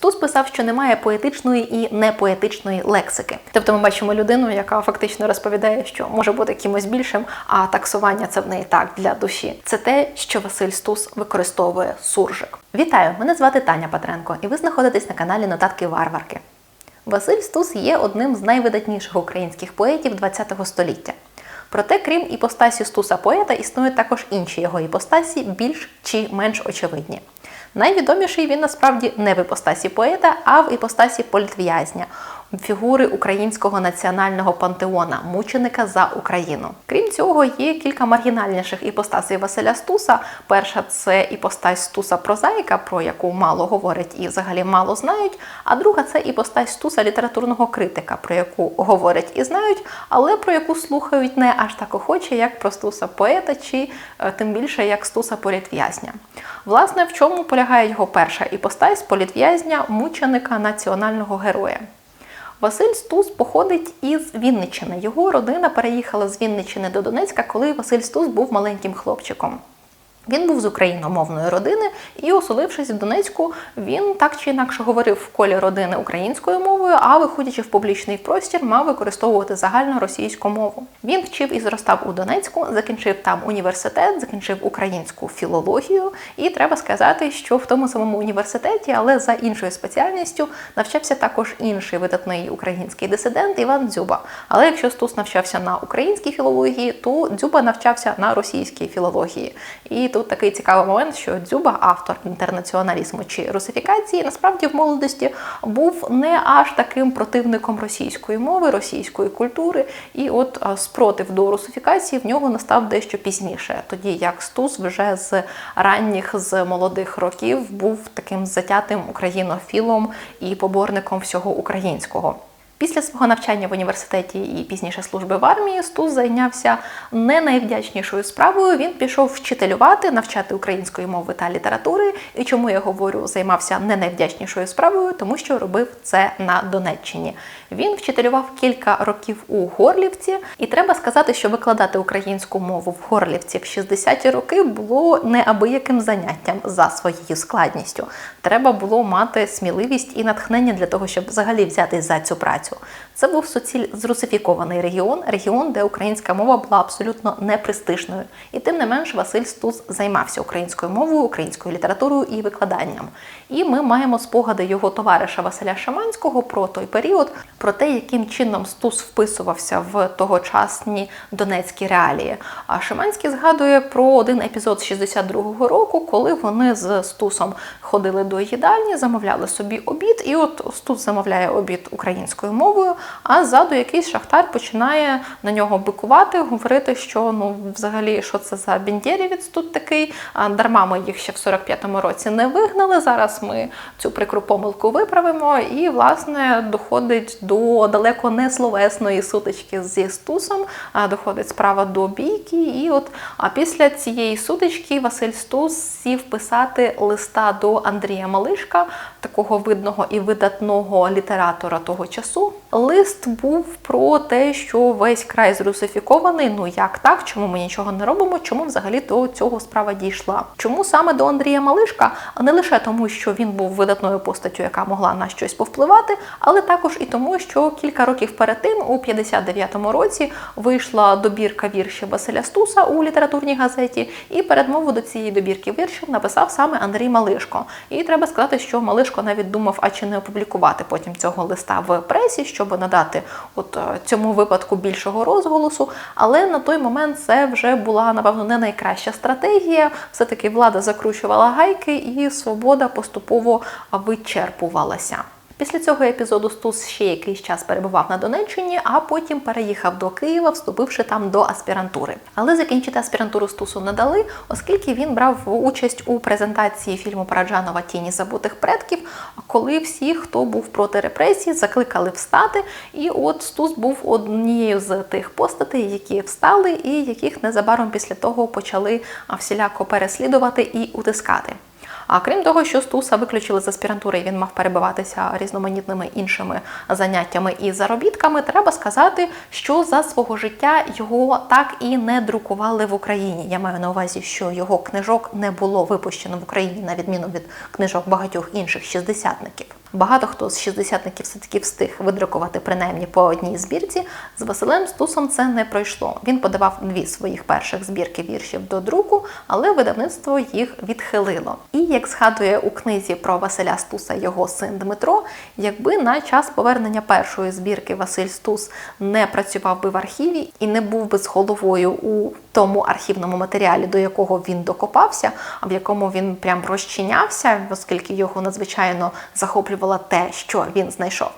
Стус писав, що немає поетичної і непоетичної лексики. Тобто ми бачимо людину, яка фактично розповідає, що може бути кимось більшим, а таксування це в неї так для душі. Це те, що Василь Стус використовує суржик. Вітаю! Мене звати Таня Патренко, і ви знаходитесь на каналі Нотатки Варварки. Василь Стус є одним з найвидатніших українських поетів ХХ століття. Проте, крім іпостасі Стуса поета, існують також інші його іпостасі, більш чи менш очевидні. Найвідоміший він насправді не в іпостасі поета, а в іпостасі політв'язня, фігури українського національного пантеона, мученика за Україну. Крім цього, є кілька маргінальніших іпостасей Василя Стуса. Перша це іпостась Стуса Прозаїка, про яку мало говорять і взагалі мало знають. А друга це іпостась Стуса літературного критика, про яку говорять і знають, але про яку слухають не аж так охоче, як про Стуса поета, чи е, тим більше як Стуса політв'язня. Власне, в чому полягає його перша іпостась політв'язня, мученика національного героя. Василь Стус походить із Вінниччини. Його родина переїхала з Вінниччини до Донецька, коли Василь Стус був маленьким хлопчиком. Він був з україномовної родини і, оселившись в Донецьку, він так чи інакше говорив в колі родини українською мовою, а виходячи в публічний простір, мав використовувати загальну російську мову. Він вчив і зростав у Донецьку, закінчив там університет, закінчив українську філологію. І треба сказати, що в тому самому університеті, але за іншою спеціальністю, навчався також інший видатний український дисидент Іван Дзюба. Але якщо Стус навчався на українській філології, то Дзюба навчався на російській філології. І тут такий цікавий момент, що Дзюба, автор інтернаціоналізму чи русифікації, насправді в молодості був не аж таким противником російської мови, російської культури. І от спротив до русифікації в нього настав дещо пізніше, тоді як Стус вже з ранніх, з молодих років був таким затятим українофілом і поборником всього українського. Після свого навчання в університеті і пізніше служби в армії Стус зайнявся не найвдячнішою справою. Він пішов вчителювати, навчати української мови та літератури. І чому я говорю, займався не найвдячнішою справою, тому що робив це на Донеччині. Він вчителював кілька років у Горлівці, і треба сказати, що викладати українську мову в Горлівці в 60-ті роки було неабияким заняттям за своєю складністю. Треба було мати сміливість і натхнення для того, щоб взагалі взятись за цю працю. sucesso. Це був суціль зрусифікований регіон, регіон, де українська мова була абсолютно непрестижною. І тим не менш Василь Стус займався українською мовою, українською літературою і викладанням. І ми маємо спогади його товариша Василя Шаманського про той період, про те, яким чином Стус вписувався в тогочасні донецькі реалії. А Шаманський згадує про один епізод з 62-го року, коли вони з Стусом ходили до їдальні, замовляли собі обід, і от Стус замовляє обід українською мовою, а ззаду якийсь шахтар починає на нього бикувати, говорити, що ну взагалі що це за бендєрівець тут такий. А дарма ми їх ще в 45-му році не вигнали. Зараз ми цю прикру помилку виправимо. І, власне, доходить до далеко не словесної сутички зі Стусом, а доходить справа до бійки. І от а після цієї сутички Василь Стус сів писати листа до Андрія Малишка, такого видного і видатного літератора того часу. Лист був про те, що весь край зрусифікований. Ну як так? Чому ми нічого не робимо? Чому взагалі до цього справа дійшла? Чому саме до Андрія Малишка? А не лише тому, що він був видатною постаттю, яка могла на щось повпливати, але також і тому, що кілька років перед тим, у 59-му році, вийшла добірка віршів Василя Стуса у літературній газеті, і передмову до цієї добірки віршів написав саме Андрій Малишко. І треба сказати, що Малишко навіть думав, а чи не опублікувати потім цього листа в пресі, щоб надати от цьому випадку більшого розголосу. Але на той момент це вже була напевно не найкраща стратегія. Все таки влада закручувала гайки, і свобода поступово вичерпувалася. Після цього епізоду Стус ще якийсь час перебував на Донеччині, а потім переїхав до Києва, вступивши там до аспірантури. Але закінчити аспірантуру Стусу не дали, оскільки він брав участь у презентації фільму Параджанова Тіні забутих предків, коли всі, хто був проти репресій, закликали встати. І от Стус був однією з тих постатей, які встали, і яких незабаром після того почали всіляко переслідувати і утискати. А крім того, що Стуса виключили з аспірантури, і він мав перебиватися різноманітними іншими заняттями і заробітками. Треба сказати, що за свого життя його так і не друкували в Україні. Я маю на увазі, що його книжок не було випущено в Україні, на відміну від книжок багатьох інших шістдесятників. Багато хто з шістдесятників все-таки встиг видрукувати принаймні по одній збірці. З Василем Стусом це не пройшло. Він подавав дві своїх перших збірки віршів до друку, але видавництво їх відхилило. І як згадує у книзі про Василя Стуса його син Дмитро, якби на час повернення першої збірки Василь Стус не працював би в архіві і не був би з головою у тому архівному матеріалі, до якого він докопався, а в якому він прям розчинявся, оскільки його надзвичайно захоплювало те, що він знайшов.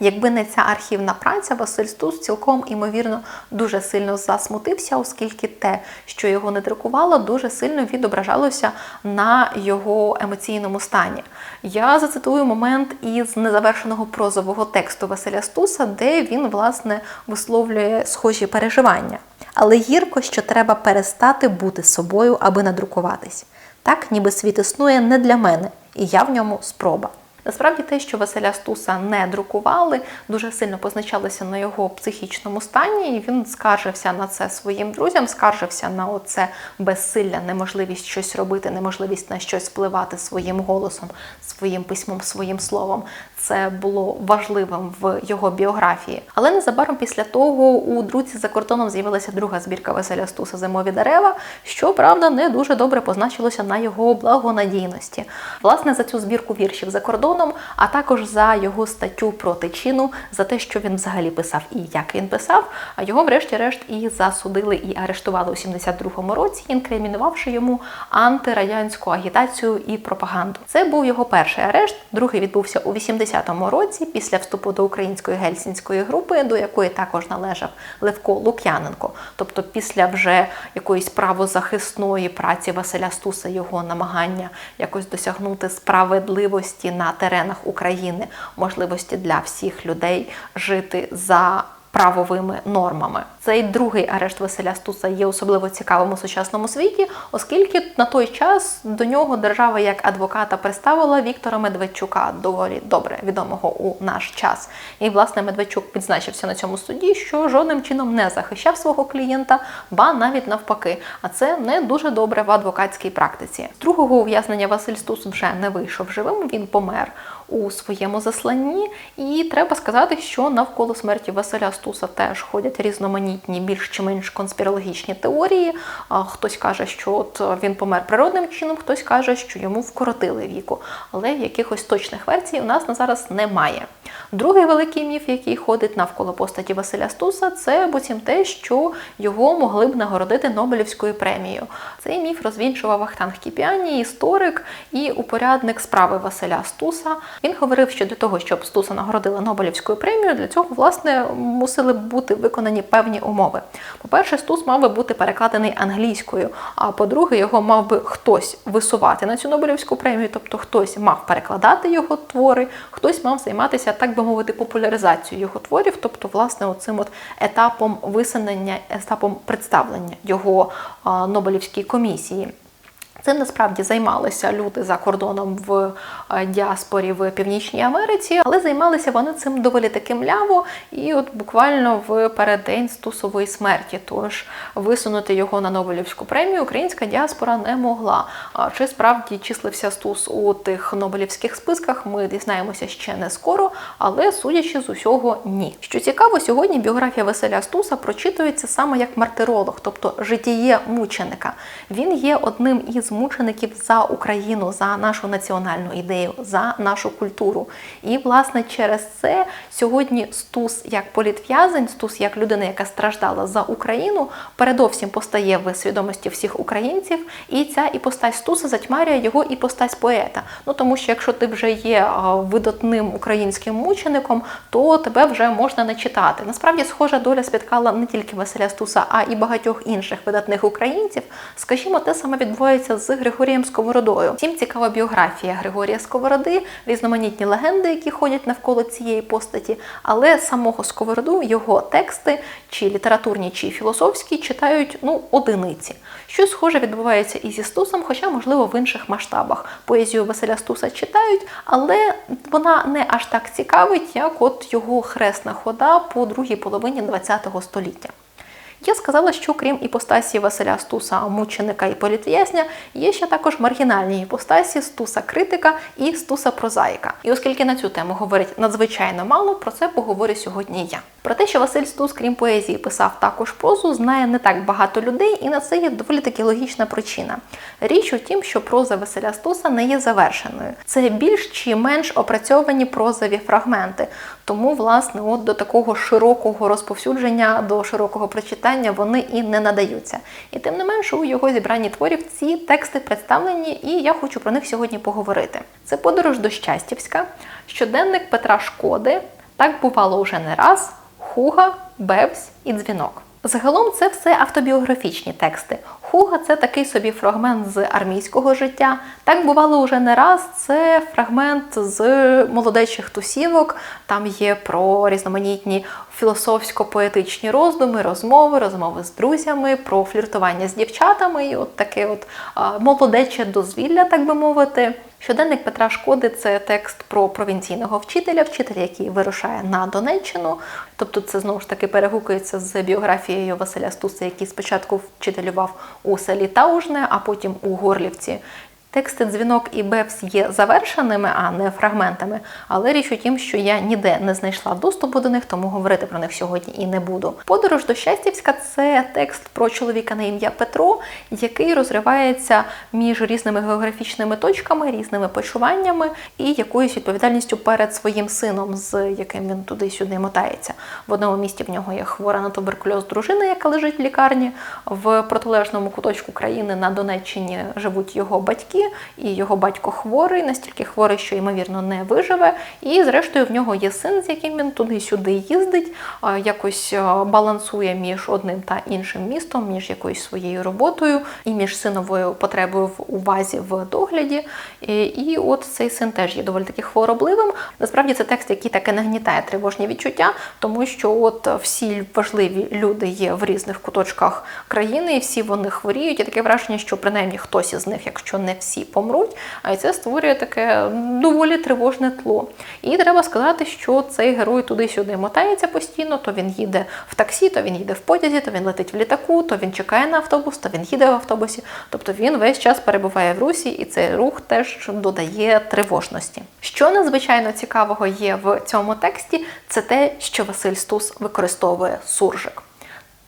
Якби не ця архівна праця, Василь Стус цілком імовірно дуже сильно засмутився, оскільки те, що його не друкувало, дуже сильно відображалося на його емоційному стані. Я зацитую момент із незавершеного прозового тексту Василя Стуса, де він власне висловлює схожі переживання. Але гірко, що треба перестати бути собою, аби надрукуватись. Так, ніби світ існує не для мене, і я в ньому спроба. Насправді те, що Василя Стуса не друкували, дуже сильно позначалося на його психічному стані, і він скаржився на це своїм друзям, скаржився на оце безсилля, неможливість щось робити, неможливість на щось впливати своїм голосом, своїм письмом, своїм словом. Це було важливим в його біографії. Але незабаром після того у друзі за кордоном з'явилася друга збірка Василя Стуса Зимові дерева, що правда не дуже добре позначилося на його благонадійності. Власне, за цю збірку віршів за кордоном, а також за його статтю про тичину, за те, що він взагалі писав і як він писав. А його, врешті-решт, і засудили і арештували у 72-му році, інкримінувавши йому антирадянську агітацію і пропаганду. Це був його перший арешт, другий відбувся у 80-му році після вступу до української гельсінської групи, до якої також належав Левко Лук'яненко. Тобто, після вже якоїсь правозахисної праці Василя Стуса, його намагання якось досягнути справедливості на теренах України, можливості для всіх людей жити за правовими нормами. Цей другий арешт Василя Стуса є особливо цікавим у сучасному світі, оскільки на той час до нього держава як адвоката представила Віктора Медведчука, доволі добре відомого у наш час. І власне Медведчук підзначився на цьому суді, що жодним чином не захищав свого клієнта, ба навіть навпаки. А це не дуже добре в адвокатській практиці. Другого ув'язнення Василь Стус вже не вийшов живим. Він помер у своєму засланні, і треба сказати, що навколо смерті Василя Стуса теж ходять різноманітні, більш чи менш конспірологічні теорії. Хтось каже, що от він помер природним чином, хтось каже, що йому вкоротили віку. Але якихось точних версій у нас на зараз немає. Другий великий міф, який ходить навколо постаті Василя Стуса, це буцім те, що його могли б нагородити Нобелівською премією. Цей міф розвінчував Вахтанг Кіпіані, історик і упорядник справи Василя Стуса. Він говорив, що для того, щоб Стуса нагородили Нобелівською премією, для цього власне мусили б бути виконані певні умови. По-перше, Стус мав би бути перекладений англійською. А по-друге, його мав би хтось висувати на цю Нобелівську премію, тобто хтось мав перекладати його твори, хтось мав займатися, так би мовити, популяризацію його творів, тобто, власне, оцим от етапом висунення, етапом представлення його Нобелівській комісії. Цим насправді займалися люди за кордоном в діаспорі в Північній Америці, але займалися вони цим доволі таки мляво, і от буквально в переддень стусової смерті. Тож висунути його на Нобелівську премію українська діаспора не могла. Чи справді числився стус у тих Нобелівських списках? Ми дізнаємося ще не скоро, але судячи з усього, ні. Що цікаво, сьогодні біографія Василя Стуса прочитується саме як мартиролог, тобто житіє мученика. Він є одним із мучеників за Україну, за нашу національну ідею, за нашу культуру. І, власне, через це сьогодні Стус як політв'язень, Стус як людина, яка страждала за Україну, передовсім постає в свідомості всіх українців, і ця іпостась Стуса затьмарює його іпостась поета. Ну тому що якщо ти вже є видатним українським мучеником, то тебе вже можна не читати. Насправді, схожа доля спіткала не тільки Василя Стуса, а і багатьох інших видатних українців. Скажімо, те саме відбувається з Григорієм Сковородою. Всім цікава біографія Григорія Сковороди, різноманітні легенди, які ходять навколо цієї постаті, але самого Сковороду, його тексти, чи літературні, чи філософські, читають ну одиниці. Щось схоже відбувається і зі Стусом, хоча, можливо, в інших масштабах. Поезію Василя Стуса читають, але вона не аж так цікавить, як от його хресна хода по другій половині ХХ століття. Я сказала, що крім іпостасі Василя Стуса, мученика і політв'язня, є ще також маргінальні іпостасі Стуса критика і Стуса прозаїка. І оскільки на цю тему говорять надзвичайно мало, про це поговорю сьогодні я. Про те, що Василь Стус, крім поезії, писав також прозу, знає не так багато людей, і на це є доволі таки логічна причина. Річ у тім, що проза Василя Стуса не є завершеною. Це більш чи менш опрацьовані прозові фрагменти. Тому, власне, от до такого широкого розповсюдження, до широкого прочитання вони і не надаються. І тим не менше, у його зібранні творів ці тексти представлені, і я хочу про них сьогодні поговорити. Це подорож до Щастівська, щоденник Петра Шкоди. Так бувало вже не раз. Хуга, Бевсь і дзвінок. Загалом це все автобіографічні тексти. Хуга це такий собі фрагмент з армійського життя. Так бувало уже не раз. Це фрагмент з молодечих тусівок. Там є про різноманітні філософсько-поетичні роздуми, розмови, розмови з друзями, про фліртування з дівчатами, і от таке от молодече дозвілля, так би мовити. Щоденник Петра Шкоди це текст про провінційного вчителя, вчителя, який вирушає на Донеччину. Тобто, це знову ж таки перегукується з біографією Василя Стуса, який спочатку вчителював у селі Таужне, а потім у Горлівці. Тексти дзвінок і Бевс є завершеними, а не фрагментами. Але річ у тім, що я ніде не знайшла доступу до них, тому говорити про них сьогодні і не буду. Подорож до Щастівська це текст про чоловіка на ім'я Петро, який розривається між різними географічними точками, різними почуваннями і якоюсь відповідальністю перед своїм сином, з яким він туди-сюди мотається. В одному місті в нього є хвора на туберкульоз дружина, яка лежить в лікарні. В протилежному куточку країни на Донеччині живуть його батьки і його батько хворий, настільки хворий, що ймовірно не виживе. І зрештою в нього є син, з яким він туди-сюди їздить, якось балансує між одним та іншим містом, між якоюсь своєю роботою і між синовою потребою в увазі в догляді. І, і от цей син теж є доволі таки хворобливим. Насправді це текст, який таки нагнітає тривожні відчуття, тому що от всі важливі люди є в різних куточках країни, і всі вони хворіють. І таке враження, що принаймні хтось із них, якщо не всі всі помруть, а це створює таке доволі тривожне тло. І треба сказати, що цей герой туди-сюди мотається постійно, то він їде в таксі, то він їде в потязі, то він летить в літаку, то він чекає на автобус, то він їде в автобусі. Тобто він весь час перебуває в русі, і цей рух теж додає тривожності. Що надзвичайно цікавого є в цьому тексті, це те, що Василь Стус використовує суржик.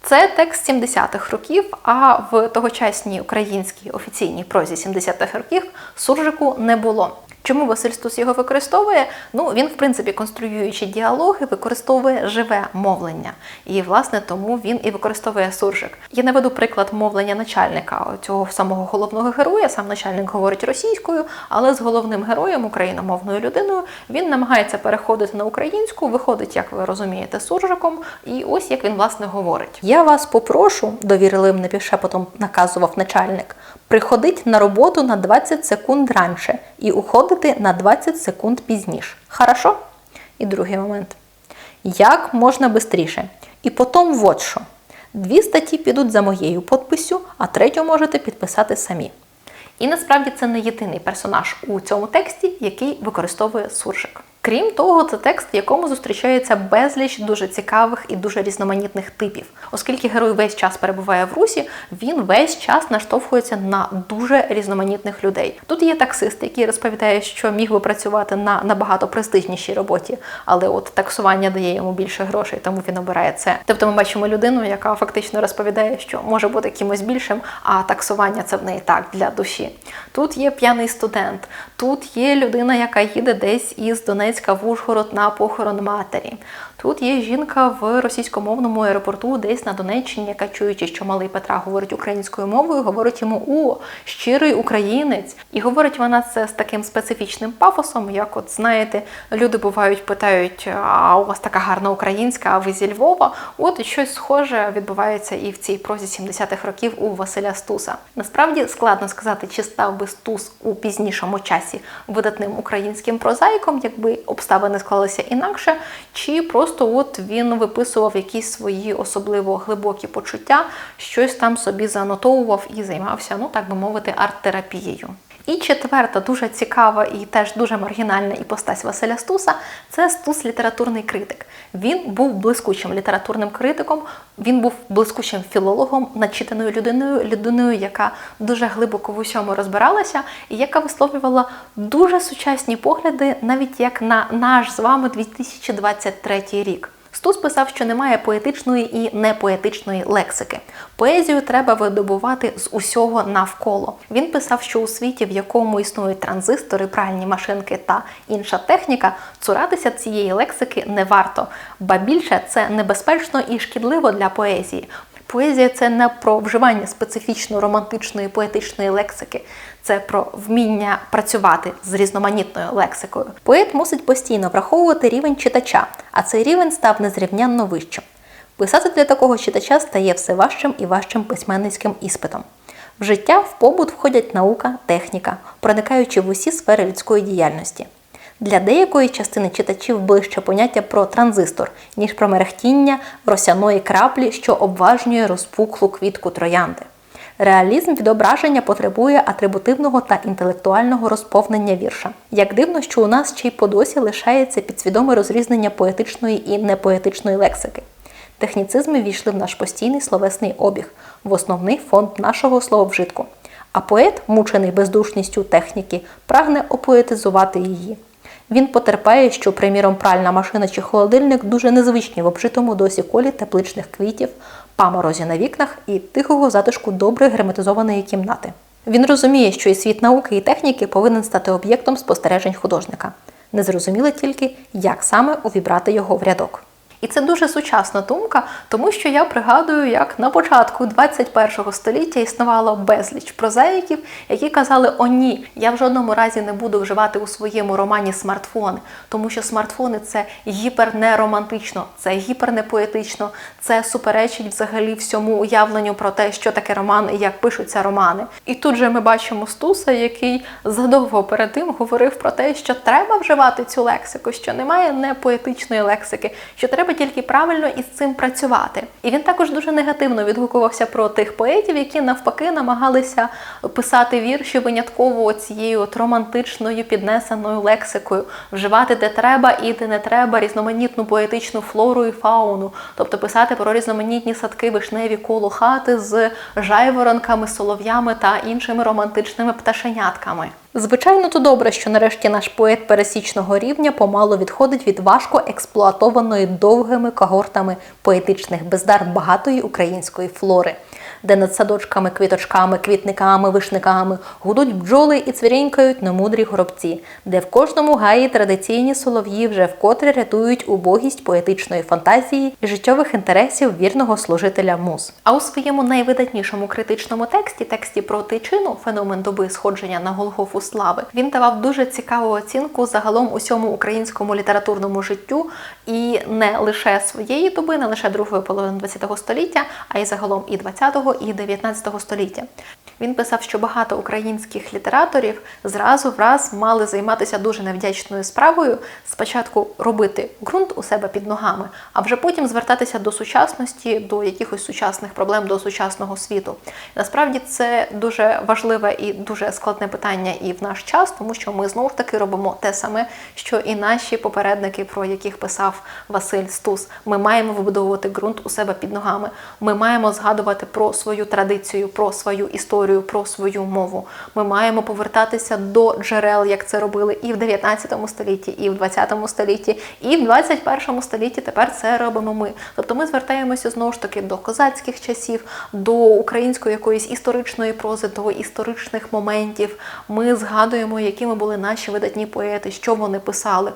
Це текст 70-х років, а в тогочасній українській офіційній прозі 70-х років суржику не було. Чому Василь Стус його використовує? Ну він, в принципі, конструюючи діалоги, використовує живе мовлення, і власне тому він і використовує суржик. Я наведу приклад мовлення начальника цього самого головного героя. Сам начальник говорить російською, але з головним героєм, україномовною людиною, він намагається переходити на українську, виходить, як ви розумієте, суржиком. І ось як він власне говорить: Я вас попрошу, довірливим напівшепотом наказував начальник, приходить на роботу на 20 секунд раніше і уходити на 20 секунд пізніше. Хорошо? І другий момент. Як можна швидше? І потім вот що. Дві статті підуть за моєю подписю, а третю можете підписати самі. І насправді це не єдиний персонаж у цьому тексті, який використовує суржик. Крім того, це текст, в якому зустрічається безліч дуже цікавих і дуже різноманітних типів. Оскільки герой весь час перебуває в русі, він весь час наштовхується на дуже різноманітних людей. Тут є таксист, який розповідає, що міг би працювати на набагато престижнішій роботі, але от таксування дає йому більше грошей, тому він обирає це. Тобто ми бачимо людину, яка фактично розповідає, що може бути кимось більшим, а таксування це в неї так для душі. Тут є п'яний студент, тут є людина, яка їде десь із Донецька в Ужгород на похорон матері. Тут є жінка в російськомовному аеропорту, десь на Донеччині, яка чуючи, що малий Петра говорить українською мовою, говорить йому о, щирий українець. І говорить вона це з таким специфічним пафосом, як, от знаєте, люди бувають, питають: а у вас така гарна українська, а ви зі Львова? От щось схоже відбувається і в цій прозі 70-х років у Василя Стуса. Насправді складно сказати, чи став би Стус у пізнішому часі видатним українським прозаїком, якби обставини склалися інакше, чи просто от він виписував якісь свої особливо глибокі почуття, щось там собі занотовував і займався, ну так би мовити, арт-терапією. І четверта, дуже цікава і теж дуже маргінальна іпостась Василя Стуса це Стус літературний критик. Він був блискучим літературним критиком, він був блискучим філологом, начитаною людиною, людиною, яка дуже глибоко в усьому розбиралася, і яка висловлювала дуже сучасні погляди, навіть як на наш з вами 2023 рік. Стус писав, що немає поетичної і непоетичної лексики. Поезію треба видобувати з усього навколо. Він писав, що у світі, в якому існують транзистори, пральні машинки та інша техніка, цуратися цієї лексики не варто, ба більше це небезпечно і шкідливо для поезії. Поезія це не про вживання специфічно романтичної поетичної лексики, це про вміння працювати з різноманітною лексикою. Поет мусить постійно враховувати рівень читача, а цей рівень став незрівнянно вищим. Писати для такого читача стає все важчим і важчим письменницьким іспитом. В життя в побут входять наука, техніка, проникаючи в усі сфери людської діяльності. Для деякої частини читачів ближче поняття про транзистор, ніж про мерехтіння росяної краплі, що обважнює розпуклу квітку троянди. Реалізм відображення потребує атрибутивного та інтелектуального розповнення вірша. Як дивно, що у нас ще й по досі лишається підсвідоме розрізнення поетичної і непоетичної лексики. Техніцизми війшли в наш постійний словесний обіг, в основний фонд нашого слововжитку. А поет, мучений бездушністю техніки, прагне опоетизувати її. Він потерпає, що, приміром, пральна машина чи холодильник дуже незвичні в обжитому досі колі тепличних квітів, паморозі на вікнах і тихого затишку добре герметизованої кімнати. Він розуміє, що і світ науки і техніки повинен стати об'єктом спостережень художника. Незрозуміло тільки, як саме увібрати його в рядок. І це дуже сучасна думка, тому що я пригадую, як на початку 21 століття існувало безліч прозаїків, які казали: О, ні, я в жодному разі не буду вживати у своєму романі смартфони, тому що смартфони це гіпернеромантично, це гіпернепоетично, це суперечить взагалі всьому уявленню про те, що таке роман і як пишуться романи. І тут же ми бачимо Стуса, який задовго перед тим говорив про те, що треба вживати цю лексику, що немає непоетичної лексики, що треба тільки правильно із цим працювати. І він також дуже негативно відгукувався про тих поетів, які навпаки намагалися писати вірші винятково цією от романтичною піднесеною лексикою, вживати де треба і де не треба різноманітну поетичну флору і фауну, тобто писати про різноманітні садки вишневі коло хати з жайворонками, солов'ями та іншими романтичними пташенятками. Звичайно, то добре, що нарешті наш поет пересічного рівня помало відходить від важко експлуатованої довгими когортами поетичних бездар багатої української флори, де над садочками, квіточками, квітниками, вишниками гудуть бджоли і цвірінькають немудрі горобці, де в кожному гаї традиційні солов'ї вже вкотре рятують убогість поетичної фантазії і життєвих інтересів вірного служителя муз. А у своєму найвидатнішому критичному тексті, тексті про тичину, феномен доби сходження на Голгофу слави, він давав дуже цікаву оцінку загалом усьому українському літературному життю і не лише своєї доби, не лише другої половини ХХ століття, а й загалом і ХХ, і 19 століття. Він писав, що багато українських літераторів зразу враз мали займатися дуже невдячною справою. Спочатку робити ґрунт у себе під ногами, а вже потім звертатися до сучасності, до якихось сучасних проблем, до сучасного світу. Насправді це дуже важливе і дуже складне питання і в наш час, тому що ми знову ж таки робимо те саме, що і наші попередники, про яких писав Василь Стус. Ми маємо вибудовувати ґрунт у себе під ногами. Ми маємо згадувати про свою традицію, про свою історію, про свою мову. Ми маємо повертатися до джерел, як це робили і в 19 столітті, і в 20 столітті, і в 21 столітті. Тепер це робимо ми. Тобто ми звертаємося знову ж таки до козацьких часів, до української якоїсь історичної прози, до історичних моментів. Ми згадуємо, якими були наші видатні поети, що вони писали.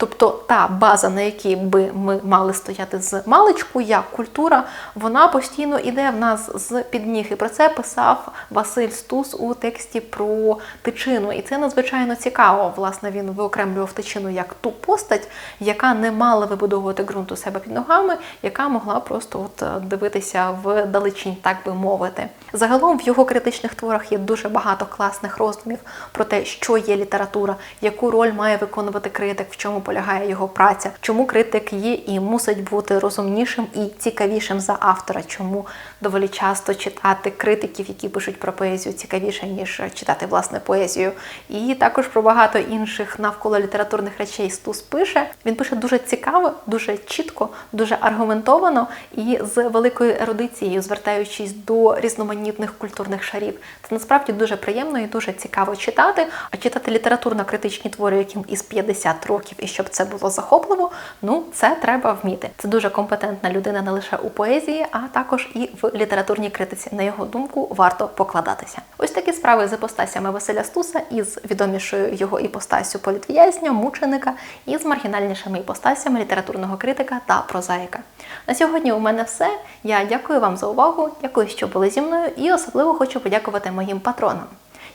Тобто та база, на якій би ми мали стояти з маличку, як культура, вона постійно йде в нас з під ніг. І про це писав Василь Стус у тексті про тичину. І це надзвичайно цікаво. Власне, він виокремлював тичину як ту постать, яка не мала вибудовувати ґрунт у себе під ногами, яка могла просто от дивитися в далечінь, так би мовити. Загалом в його критичних творах є дуже багато класних роздумів про те, що є література, яку роль має виконувати критик, в чому полягає його праця, чому критик є і мусить бути розумнішим і цікавішим за автора, чому доволі часто читати критиків, які пишуть про поезію, цікавіше ніж читати власне поезію. І також про багато інших навколо літературних речей Стус пише. Він пише дуже цікаво, дуже чітко, дуже аргументовано і з великою ерудицією, звертаючись до різноманітних культурних шарів. Це насправді дуже приємно і дуже цікаво читати. А читати літературно-критичні твори, яким із 50 років, і щоб це було захопливо, ну це треба вміти. Це дуже компетентна людина не лише у поезії, а також і літературній критиці. На його думку, варто покладатися. Ось такі справи з іпостасями Василя Стуса із відомішою його іпостасю політв'язня, мученика і з маргінальнішими іпостасями літературного критика та прозаїка. На сьогодні у мене все. Я дякую вам за увагу, дякую, що були зі мною, і особливо хочу подякувати моїм патронам.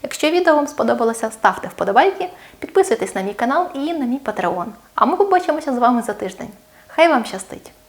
Якщо відео вам сподобалося, ставте вподобайки, підписуйтесь на мій канал і на мій патреон. А ми побачимося з вами за тиждень. Хай вам щастить!